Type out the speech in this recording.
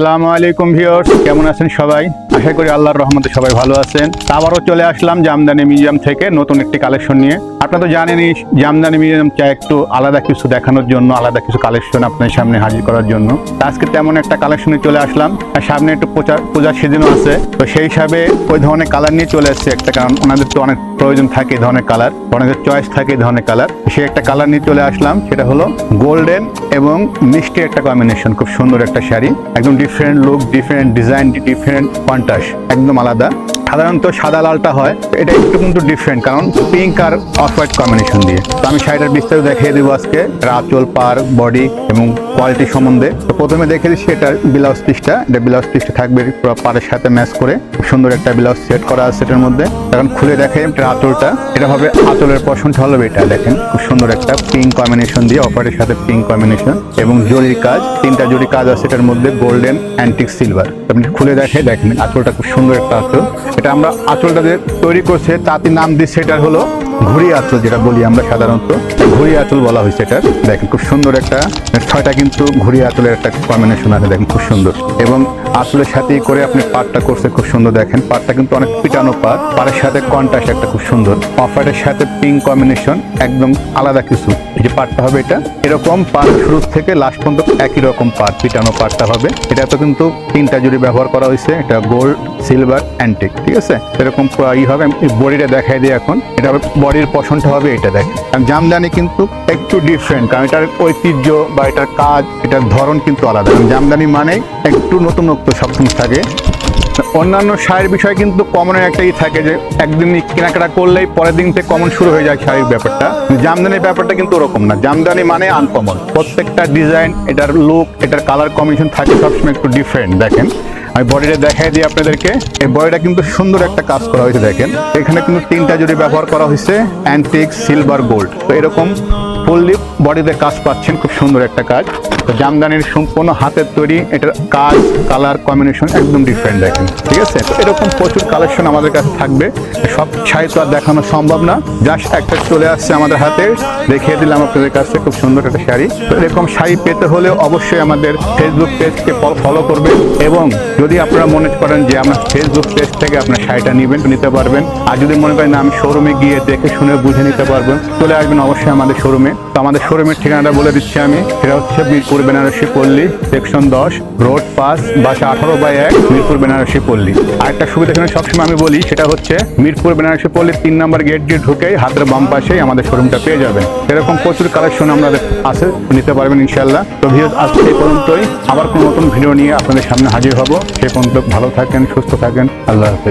আসসালামু আলাইকুম ভিউয়ার্স কেমন আছেন সবাই? আশা করি আল্লাহর রহমতে সবাই ভালো আছেন। আবারও চলে আসলাম জামদানি মিউজিয়াম থেকে নতুন একটি কালেকশন নিয়ে। আপনারা তো জানেনই, জামদানি মিউজিয়াম চাই একটু আলাদা কিছু দেখানোর জন্য, আলাদা কিছু কালেকশন আপনার সামনে হাজির করার জন্য। আজকে তেমন একটা কালেকশনে চলে আসলাম, আর সামনে একটু পূজা, পূজার সিজনও আছে। তো সেই হিসাবে ওই ধরনের কালার নিয়ে চলে এসেছে একটা, কারণ ওনাদের তো অনেক প্রয়োজন থাকে এই ধরনের কালার অনেকের চয়েস থাকে এই ধরনের কালার। সেই একটা কালার নিয়ে চলে আসলাম, সেটা হলো গোল্ডেন এবং মিষ্টি একটা কম্বিনেশন, খুব সুন্দর একটা শাড়ি। একদম different look different design different contrast একদম আলাদা। সাধারণত সাদা লালটা হয়। এটা একটু কিন্তু ডিফারেন্ট কারণ পিঙ্ক আর অফ হোয়াইট কম্বিনেশন দিয়ে। তো আমি শাড়িটার বিস্তারিত দেখিয়ে দেবো আজকে আঁচল পার বডি এবং কোয়ালিটি সম্বন্ধে। তো প্রথমে দেখে দিচ্ছি এটার ব্লাউজ পিসটা এটা ব্লাউজ পিসটা থাকবে পাড়ের সাথে ম্যাচ করে। সুন্দর একটা ব্লাউজ সেট করা আছে এটার মধ্যে। এখন খুলে দেখে এটার আঁচলটা। এটা হবে আঁচলের পশনটা হলো এটা, দেখেন। খুব সুন্দর একটা পিঙ্ক কম্বিনেশন দিয়ে অফারের সাথে পিঙ্ক কম্বিনেশন এবং জরির কাজ। তিনটা জরি কাজ আছে এটার মধ্যে গোল্ডেন অ্যান্টিক সিলভার আপনি খুলে দেখে দেখেন, আঁচলটা খুব সুন্দর একটা আঁচল। এটা আমরা আঁচলটা যে তৈরি করছে তাতে নাম দিচ্ছে এটা হলো ঘুরি আঁচল যেটা বলি আমরা সাধারণত ঘুরি আঁচল বলা হয়েছে এটা দেখেন খুব সুন্দর একটা, ছয়টা কিন্তু ঘুরি আঁচলের একটা কম্বিনেশন আছে, দেখেন খুব সুন্দর। এবং আঁচলের সাথে করে আপনি পাটটা করছে, খুব সুন্দর দেখেন। পাটটা কিন্তু অনেক পিটানো পাট পাড়ের সাথে কন্টাস একটা খুব সুন্দর। অফারের সাথে পিঙ্ক কম্বিনেশন একদম আলাদা কিছু। যে পাটটা হবে এটা। এরকম পাট শুরু থেকে লাস্ট পর্যন্ত একই রকম পাট পিটানো পাটটা হবে। এটা তো কিন্তু তিনটা জুড়ি ব্যবহার করা হয়েছে, এটা গোল্ড সিলভার অ্যান্টিক ঠিক আছে? এরকম ই হবে। বডিটা দেখাই দিই এখন। এটা হবে বডির পশনটা হবে এটা দেখেন কারণ জামদানি কিন্তু একটু ডিফারেন্ট কারণ এটার ঐতিহ্য বা এটার কাজ, এটার ধরন কিন্তু আলাদা। জামদানি মানে একটু নতুনত্ব সবসময় থাকে। অন্যান্য শাড়ির বিষয় কিন্তু কমনের একটাই থাকে যে, একদিন কেনাকাটা করলেই পরের দিন থেকে কমন শুরু হয়ে যায় শাড়ির ব্যাপারটা। জামদানির ব্যাপারটা কিন্তু ওরকম না। জামদানি মানে আনকমন প্রত্যেকটা ডিজাইন এটার লুক এটার কালার কম্বিনেশন থাকে সবসময় একটু ডিফারেন্ট দেখেন। আমি বডিটা দেখাই দিই আপনাদেরকে। এই বডিটা কিন্তু সুন্দর একটা কাজ করা হয়েছে দেখেন। এখানে কিন্তু তিনটা জুড়ি ব্যবহার করা হয়েছে অ্যান্টিক সিলভার গোল্ড তো এরকম ফুললি বডিতে কাজ পাচ্ছেন, খুব সুন্দর একটা কাজ। জামদানির সম্পূর্ণ হাতের তৈরি, এটার কাজ কালার কম্বিনেশন একদম ডিফারেন্ট দেখেন, ঠিক আছে? তো এরকম প্রচুর কালেকশন আমাদের কাছে থাকবে। সব শাড়ি তো আর দেখানো সম্ভব না। জাস্ট একটা চলে আসছে আমাদের হাতে। দেখিয়ে দিলাম আপনাদের কাছে খুব সুন্দর একটা শাড়ি। তো এরকম শাড়ি পেতে হলে অবশ্যই আমাদের ফেসবুক পেজকে ফলো করবেন এবং যদি আপনারা মনে করেন যে আপনার ফেসবুক পেজ থেকে আপনার শাড়িটা নেবেন নিতে পারবেন। আর যদি মনে করেন আমি শোরুমে গিয়ে দেখে শুনে বুঝে নিতে পারবেন, চলে আসবেন অবশ্যই আমাদের শোরুমে তো আমাদের শোরুমের ঠিকানাটা বলে দিচ্ছি আমি। সেটা হচ্ছে মিরপুর, বেনারসি পল্লী সেকশন দশ রোড পাস বাসা আঠারো বাই এক, মিরপুর, বেনারসি পল্লী। আরেকটা সুবিধা এখানে সবসময় আমি বলি, সেটা হচ্ছে মিরপুর, বেনারসি পল্লীর তিন নম্বর গেট দিয়ে ঢুকে হাতের বাম পাশেই আমাদের শোরুমটা পেয়ে যাবেন। এরকম প্রচুর কালেকশন আমাদের আছে, নিতে পারবেন ইনশাল্লাহ তো ভিডিও আজকে এই পর্যন্তই। আবার কোনো নতুন ভিডিও নিয়ে আপনাদের সামনে হাজির হব। সে পর্যন্ত ভালো থাকেন, সুস্থ থাকেন। আল্লাহ হাফেজ।